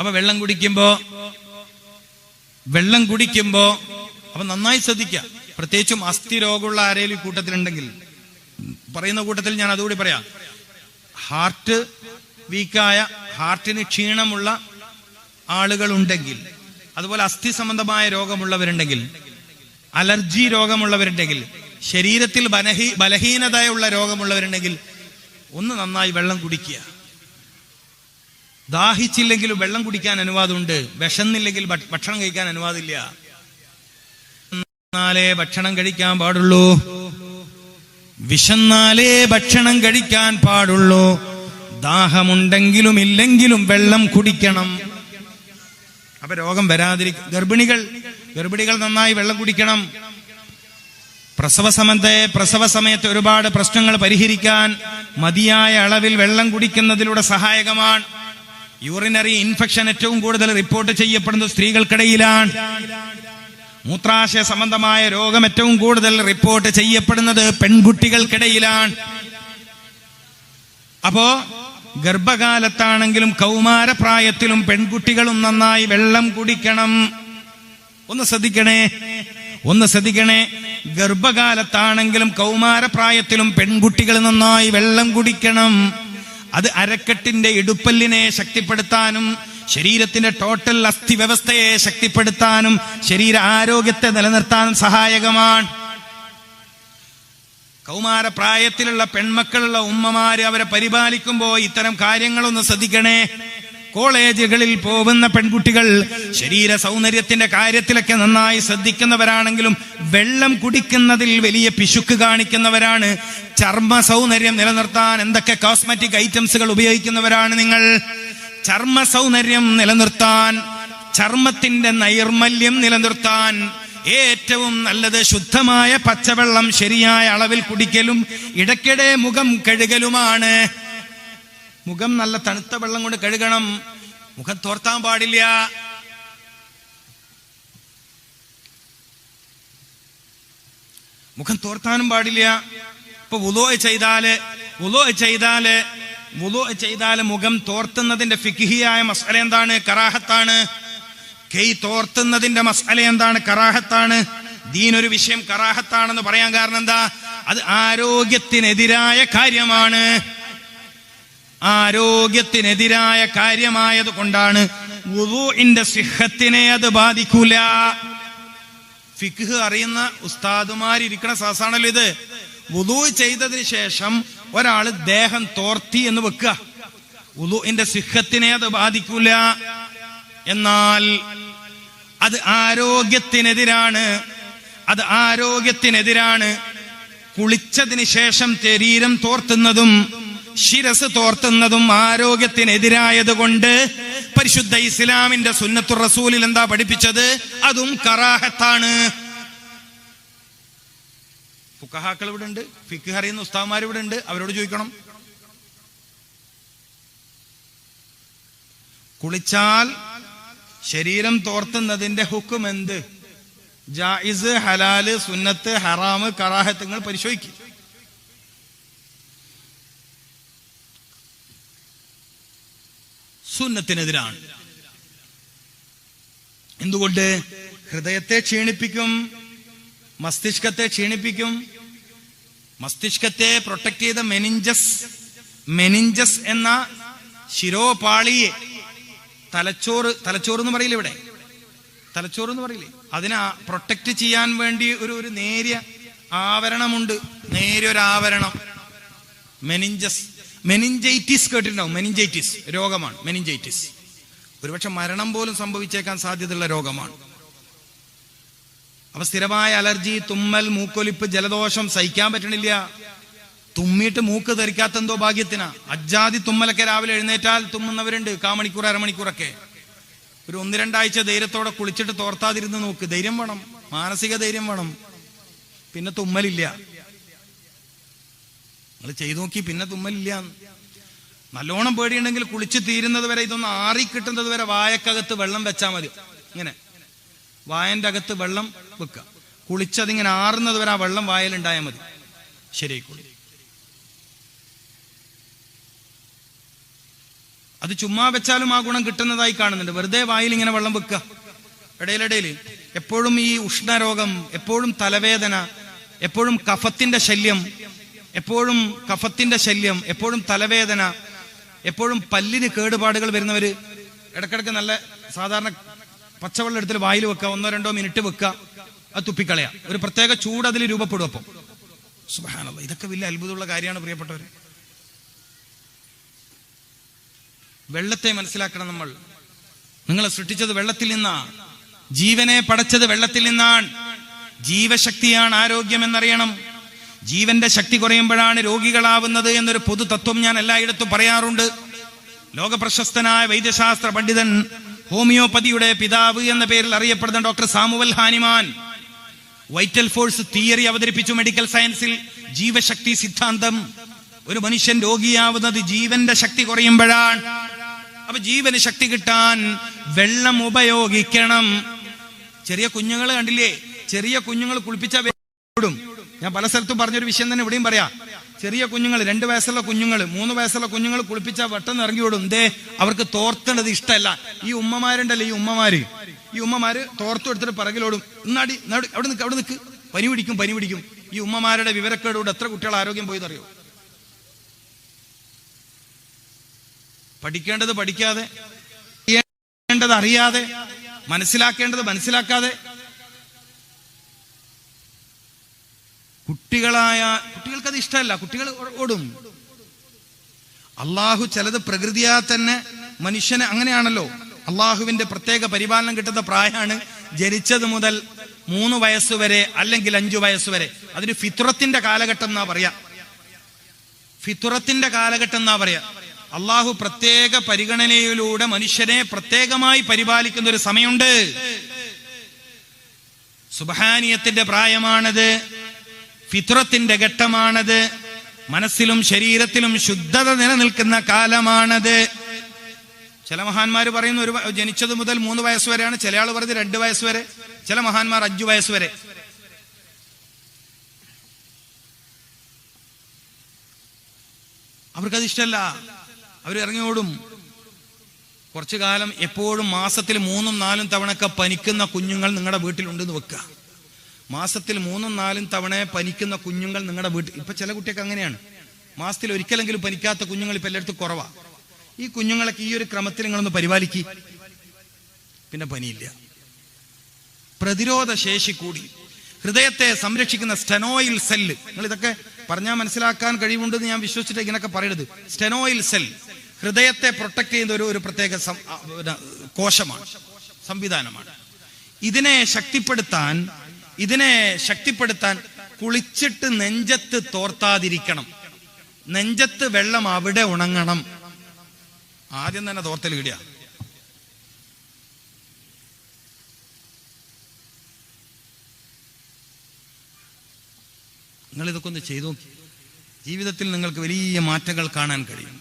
അപ്പൊ വെള്ളം കുടിക്കുമ്പോ വെള്ളം കുടിക്കുമ്പോ അപ്പൊ നന്നായി ശ്രദ്ധിക്കുക. പ്രത്യേകിച്ചും അസ്ഥി രോഗമുള്ള ആരെങ്കിലും കൂട്ടത്തിലുണ്ടെങ്കിൽ. പറയുന്ന കൂട്ടത്തിൽ ഞാൻ അതുകൂടി പറയാം. ഹാർട്ട് വീക്കായ ഹാർട്ടിന് ക്ഷീണമുള്ള ആളുകൾ ഉണ്ടെങ്കിൽ അതുപോലെ അസ്ഥി സംബന്ധമായ രോഗമുള്ളവരുണ്ടെങ്കിൽ അലർജി രോഗമുള്ളവരുണ്ടെങ്കിൽ ശരീരത്തിൽ ബലഹീ ബലഹീനതയുള്ള രോഗമുള്ളവരുണ്ടെങ്കിൽ ഒന്ന് നന്നായി വെള്ളം കുടിക്കുക. ദാഹിച്ചില്ലെങ്കിലും വെള്ളം കുടിക്കാൻ അനുവാദമുണ്ട്. വിശന്നില്ലെങ്കിൽ ഭക്ഷണം കഴിക്കാൻ അനുവാദമില്ല. എന്നാലേ ഭക്ഷണം കഴിക്കാൻ പാടുള്ളൂ. വിശന്നാലേ ഭക്ഷണം കഴിക്കാൻ പാടുള്ളൂ. ദാഹമുണ്ടെങ്കിലും ഇല്ലെങ്കിലും വെള്ളം കുടിക്കണം. അപ്പൊ രോഗം വരാതിരിക്കും ഗർഭിണികൾ ഗർഭിണികൾ നന്നായി വെള്ളം കുടിക്കണം. പ്രസവ സമയത്തെ പ്രസവ സമയത്ത് ഒരുപാട് പ്രശ്നങ്ങൾ പരിഹരിക്കാൻ മതിയായ അളവിൽ വെള്ളം കുടിക്കുന്നതിലൂടെ സഹായകമാണ്. യൂറിനറി ഇൻഫെക്ഷൻ ഏറ്റവും കൂടുതൽ റിപ്പോർട്ട് ചെയ്യപ്പെടുന്നത് സ്ത്രീകൾക്കിടയിലാണ്. മൂത്രാശയ സംബന്ധമായ രോഗം ഏറ്റവും കൂടുതൽ റിപ്പോർട്ട് ചെയ്യപ്പെടുന്നത് പെൺകുട്ടികൾക്കിടയിലാണ്. അപ്പോ ഗർഭകാലത്താണെങ്കിലും കൗമാരപ്രായത്തിലും പെൺകുട്ടികളും നന്നായി വെള്ളം കുടിക്കണം. ഒന്ന് ശ്രദ്ധിക്കണേ. ഒന്ന് ശ്രദ്ധിക്കണേ. ഗർഭകാലത്താണെങ്കിലും കൗമാരപ്രായത്തിലും പെൺകുട്ടികൾ നന്നായി വെള്ളം കുടിക്കണം. അത് അരക്കെട്ടിന്റെ ഇടുപ്പല്ലിനെ ശക്തിപ്പെടുത്താനും ശരീരത്തിന്റെ ടോട്ടൽ അസ്ഥി വ്യവസ്ഥയെ ശക്തിപ്പെടുത്താനും ശരീര ആരോഗ്യത്തെ നിലനിർത്താനും സഹായകമാണ്. കൗമാരപ്രായത്തിലുള്ള പെൺമക്കളുള്ള ഉമ്മമാര് അവരെ പരിപാലിക്കുമ്പോൾ ഇത്തരം കാര്യങ്ങളൊന്ന് ശ്രദ്ധിക്കണേ. കോളേജുകളിൽ പോകുന്ന പെൺകുട്ടികൾ ശരീര സൗന്ദര്യത്തിന്റെ കാര്യത്തിലൊക്കെ നന്നായി ശ്രദ്ധിക്കുന്നവരാണെങ്കിലും വെള്ളം കുടിക്കുന്നതിൽ വലിയ പിശുക്ക് കാണിക്കുന്നവരാണ്. ചർമ്മ സൗന്ദര്യം നിലനിർത്താൻ എന്തൊക്കെ കോസ്മെറ്റിക് ഐറ്റംസുകൾ ഉപയോഗിക്കുന്നവരാണ് നിങ്ങൾ? ചർമ്മ സൗന്ദര്യം നിലനിർത്താൻ ചർമ്മത്തിന്റെ നൈർമല്യം നിലനിർത്താൻ ഏറ്റവും നല്ലത് ശുദ്ധമായ പച്ചവെള്ളം ശരിയായ അളവിൽ കുടിക്കലും ഇടയ്ക്കിടെ മുഖം കഴുകലുമാണ്. മുഖം നല്ല തണുത്ത വെള്ളം കൊണ്ട് കഴുകണം. മുഖം തോർത്താൻ പാടില്ല. മുഖം തോർത്താനും പാടില്ല. ഇപ്പൊ ഉലോ ചെയ്താൽ ഉലോ ചെയ്താൽ ഉലോ ചെയ്താൽ മുഖം തോർത്തുന്നതിന്റെ ഫിക്കിഹിയായ മസാല എന്താണ്? കറാഹത്താണ്. കൈ തോർത്തുന്നതിന്റെ മസാല എന്താണ്? കറാഹത്താണ്. ദീനൊരു വിഷയം കറാഹത്താണെന്ന് പറയാൻ കാരണം എന്താ? അത് ആരോഗ്യത്തിനെതിരായ കാര്യമാണ്. ആരോഗ്യത്തിനെതിരായ കാര്യമായത് കൊണ്ടാണ് വുളുഇന്റെ സിഹത്തിനെ അത് ബാധിക്കൂല. ഫിഖ് അറിയുന്ന ഉസ്താദുമാരിക്കണ സാസാണല്ലോ ഇത്. വുളു ചെയ്തതിന് ശേഷം ഒരാൾ ദേഹം തോർത്തി എന്ന് വെക്കുക. വുളുഇന്റെ സിഹത്തിനെ അത് ബാധിക്കൂല. എന്നാൽ അത് ആരോഗ്യത്തിനെതിരാണ്. അത് ആരോഗ്യത്തിനെതിരാണ് കുളിച്ചതിന് ശേഷം ശരീരം തോർത്തുന്നതും ശിരസ് തോർത്തുന്നതും ആരോഗ്യത്തിനെതിരായതുകൊണ്ട് പരിശുദ്ധ ഇസ്ലാമിന്റെ സുന്നത്തു റസൂലിൽ എന്താ പഠിപ്പിച്ചത്? അതും കറാഹത്താണ്. ഫുക്കഹാക്കൾ ഇവിടെ ഉണ്ട് ഫിക്ക് അറിയുന്ന ഉസ്താവന്മാർ ഇവിടെ ഉണ്ട് അവരോട് ചോദിക്കണം. കുളിച്ചാൽ ശരീരം തോർത്തുന്നതിന്റെ ഹുക്കും എന്ത്? ജായിസ് ഹലാൽ സുന്നത്ത് ഹറാമ് കറാഹത്ത് നിങ്ങൾ പരിശോധിക്കും. സുന്നത്തിനെതിരാണ്. എന്തുകൊണ്ട്? ഹൃദയത്തെ ക്ഷീണിപ്പിക്കും മസ്തിഷ്കത്തെ ക്ഷീണിപ്പിക്കും. മസ്തിഷ്കത്തെ പ്രൊട്ടക്ട് ചെയ്ത മെനിഞ്ചസ് മെനിഞ്ചസ് എന്ന ശിരോപാളിയെ തലച്ചോറ് തലച്ചോറ് എന്ന് പറയില്ല ഇവിടെ? തലച്ചോറ് എന്ന് പറയില്ലേ? അതിനെ പ്രൊട്ടക്ട് ചെയ്യാൻ വേണ്ടി ഒരു ഒരു നേരിയ ആവരണമുണ്ട്. നേരിയ ഒരു ആവരണം മെനിഞ്ചസ് മെനിഞ്ചൈറ്റിസ് കേട്ടിട്ടുണ്ടാവും. മെനിഞ്ചൈറ്റിസ് രോഗമാണ്. മെനിഞ്ചൈറ്റിസ് ഒരുപക്ഷെ മരണം പോലും സംഭവിച്ചേക്കാൻ സാധ്യതയുള്ള രോഗമാണ്. അപ്പൊ സ്ഥിരമായ അലർജി തുമ്മൽ മൂക്കൊലിപ്പ് ജലദോഷം സഹിക്കാൻ പറ്റണില്ല. തുമ്മിയിട്ട് മൂക്ക് ധരിക്കാത്ത എന്തോ ഭാഗ്യത്തിനാ. അജ്ജാതി തുമ്മലൊക്കെ രാവിലെ എഴുന്നേറ്റാൽ തുമ്മുന്നവരുണ്ട്. കാമണിക്കൂർ അരമണിക്കൂറൊക്കെ. ഒരു ഒന്ന് രണ്ടാഴ്ച ധൈര്യത്തോടെ കുളിച്ചിട്ട് തോർത്താതിരുന്ന് നോക്ക്. ധൈര്യം വേണം. മാനസിക ധൈര്യം വേണം. പിന്നെ തുമ്മലില്ല. നിങ്ങൾ ചെയ്തു നോക്കി പിന്നെ തുമ്മലില്ല. നല്ലോണം പേടിയുണ്ടെങ്കിൽ കുളിച്ച് തീരുന്നത് വരെ ഇതൊന്ന് ആറി കിട്ടുന്നത് വരെ വായക്കകത്ത് വെള്ളം വെച്ചാൽ മതി. ഇങ്ങനെ. വായന്റെ അകത്ത് വെള്ളം വെക്കുക. കുളിച്ചതിങ്ങനെ ആറുന്നത് വരെ ആ വെള്ളം വായലുണ്ടായാൽ മതി. ശരിയായിക്കോളൂ അത് ചുമ്മാ വെച്ചാലും ആ ഗുണം കിട്ടുന്നതായി കാണുന്നുണ്ട്. വെറുതെ വായിൽ ഇങ്ങനെ വെള്ളം വെക്കുക. ഇടയിലിടയിൽ എപ്പോഴും ഈ ഉഷ്ണരോഗം എപ്പോഴും തലവേദന എപ്പോഴും കഫത്തിന്റെ ശല്യം എപ്പോഴും കഫത്തിന്റെ ശല്യം എപ്പോഴും തലവേദന എപ്പോഴും പല്ലിന് കേടുപാടുകൾ വരുന്നവര് ഇടക്കിടക്ക് നല്ല സാധാരണ പച്ചവെള്ളം എടുത്തിട്ട് വായിൽ വെക്കുക ഒന്നോ രണ്ടോ മിനിറ്റ് വെക്കുക അത് തുപ്പിക്കളയാ. ഒരു പ്രത്യേക ചൂട് അതിൽ രൂപപ്പെടും അപ്പം. സുബാനല്ല ഇതൊക്കെ വലിയ അത്ഭുതമുള്ള കാര്യമാണ് പ്രിയപ്പെട്ടവർ വെള്ളത്തെ മനസ്സിലാക്കണം നമ്മൾ. നിങ്ങളെ സൃഷ്ടിച്ചത് വെള്ളത്തിൽ നിന്നാ. ജീവനെ പടച്ചത് വെള്ളത്തിൽ നിന്നാണ്. ജീവശക്തിയാണ് ആരോഗ്യം എന്നറിയണം ജീവന്റെ ശക്തി കുറയുമ്പോഴാണ് രോഗികളാവുന്നത് എന്നൊരു പൊതു തത്വം ഞാൻ എല്ലായിടത്തും പറയാറുണ്ട്. ലോകപ്രശസ്തനായ വൈദ്യശാസ്ത്ര പണ്ഡിതൻ ഹോമിയോപ്പതിയുടെ പിതാവ് എന്ന പേരിൽ അറിയപ്പെടുന്ന doctor Samuel Hahnemann vital force theory അവതരിപ്പിച്ചു മെഡിക്കൽ സയൻസിൽ. ജീവശക്തി സിദ്ധാന്തം. ഒരു മനുഷ്യൻ രോഗിയാവുന്നത് ജീവന്റെ ശക്തി കുറയുമ്പോഴാണ്. അപ്പൊ ജീവന് ശക്തി കിട്ടാൻ വെള്ളം ഉപയോഗിക്കണം. ചെറിയ കുഞ്ഞുങ്ങൾ കണ്ടില്ലേ? ചെറിയ കുഞ്ഞുങ്ങൾ കുളിപ്പിച്ച ഞാൻ പല സ്ഥലത്തും പറഞ്ഞൊരു വിഷയം തന്നെ ഇവിടെയും പറയാം. ചെറിയ കുഞ്ഞുങ്ങൾ രണ്ട് വയസ്സുള്ള കുഞ്ഞുങ്ങൾ മൂന്ന് വയസ്സുള്ള കുഞ്ഞുങ്ങൾ കുളിപ്പിച്ച പെട്ടെന്ന് ഇറങ്ങി വിടും ദേ അവർക്ക് തോർത്തേണ്ടത് ഇഷ്ടമല്ല. ഈ ഉമ്മമാരുണ്ടല്ലോ ഈ ഉമ്മമാര്? ഈ ഉമ്മമാര് തോർത്തു എടുത്തിട്ട് പിറകിലോടും ഇന്നാടി നട് അവിടെ നിൽക്ക് അവിടെ നിൽക്ക് പനി പിടിക്കും പനി പിടിക്കും. ഈ ഉമ്മമാരുടെ വിവരക്കേടുകൂടെ എത്ര കുട്ടികൾ ആരോഗ്യം പോയെന്നറിയോ പഠിക്കേണ്ടത് പഠിക്കാതെ അറിയാതെ മനസ്സിലാക്കേണ്ടത് മനസ്സിലാക്കാതെ കുട്ടികളായ കുട്ടികൾക്കത് ഇഷ്ടമല്ല. കുട്ടികൾ ഓടും. അള്ളാഹു ചിലത് പ്രകൃതിയാ തന്നെ മനുഷ്യന് അങ്ങനെയാണല്ലോ. അള്ളാഹുവിന്റെ പ്രത്യേക പരിപാലനം കിട്ടുന്ന പ്രായമാണ് ജനിച്ചത് മുതൽ മൂന്ന് വയസ്സ് വരെ അല്ലെങ്കിൽ അഞ്ചു വയസ്സ് വരെ. അതിന് ഫിത്രത്തിന്റെ കാലഘട്ടം എന്നാ പറയാ. ഫിത്തുറത്തിന്റെ കാലഘട്ടം എന്നാ പറയാ. അള്ളാഹു പ്രത്യേക പരിഗണനയിലൂടെ മനുഷ്യനെ പ്രത്യേകമായി പരിപാലിക്കുന്ന ഒരു സമയമുണ്ട്. സുബഹാനിയത്തിന്റെ പ്രായമാണത്. ഫിത്രത്തിന്റെ ഘട്ടമാണത്. മനസ്സിലും ശരീരത്തിലും ശുദ്ധത നിലനിൽക്കുന്ന കാലമാണത്. ചില മഹാന്മാർ പറയുന്ന ഒരു ജനിച്ചത് മുതൽ മൂന്ന് വയസ്സ് വരെയാണ്. ചില ആൾ പറഞ്ഞത് രണ്ട് വയസ്സ് വരെ. ചില മഹാന്മാർ അഞ്ചു വയസ്സ് വരെ. അവർക്കത് ഇഷ്ടമല്ല അവർ ഇറങ്ങിയോടും കുറച്ചു കാലം എപ്പോഴും മാസത്തിൽ മൂന്നും നാലും തവണയൊക്കെ പനിക്കുന്ന കുഞ്ഞുങ്ങൾ നിങ്ങളുടെ വീട്ടിലുണ്ടെന്ന് വെക്കുക. മാസത്തിൽ മൂന്നും നാലും തവണ പനിക്കുന്ന കുഞ്ഞുങ്ങൾ നിങ്ങളുടെ വീട്ടിൽ ഇപ്പൊ ചില കുട്ടിയൊക്കെ അങ്ങനെയാണ്. മാസത്തിൽ ഒരിക്കലെങ്കിലും പനിക്കാത്ത കുഞ്ഞുങ്ങൾ ഇപ്പൊ എല്ലായിടത്തും കുറവാ. ഈ കുഞ്ഞുങ്ങളൊക്കെ ഈ ഒരു ക്രമത്തിൽ നിങ്ങളൊന്ന് പരിപാലിക്കി. പിന്നെ പനിയില്ല. പ്രതിരോധ ശേഷി കൂടി. ഹൃദയത്തെ സംരക്ഷിക്കുന്ന സ്റ്റെനോയിൽ സെല്ല് നിങ്ങൾ ഇതൊക്കെ പറഞ്ഞാൽ മനസ്സിലാക്കാൻ കഴിവുണ്ടെന്ന് ഞാൻ വിശ്വസിച്ചിട്ട് ഇങ്ങനെയൊക്കെ പറയരുത്. സ്റ്റെനോയിൽ സെൽ. ഹൃദയത്തെ പ്രൊട്ടക്ട് ചെയ്യുന്ന ഒരു ഒരു പ്രത്യേക കോശമാണ്. സംവിധാനമാണ്. ഇതിനെ ശക്തിപ്പെടുത്താൻ ഇതിനെ ശക്തിപ്പെടുത്താൻ കുളിച്ചിട്ട് നെഞ്ചത്ത് തോർത്താതിരിക്കണം. നെഞ്ചത്ത് വെള്ളം അവിടെ ഉണങ്ങണം. ആദ്യം തന്നെ തോർത്തൽ കിടിയ നിങ്ങൾ ഇതൊക്കെ ഒന്ന് ചെയ്തു ജീവിതത്തിൽ നിങ്ങൾക്ക് വലിയ മാറ്റങ്ങൾ കാണാൻ കഴിയും.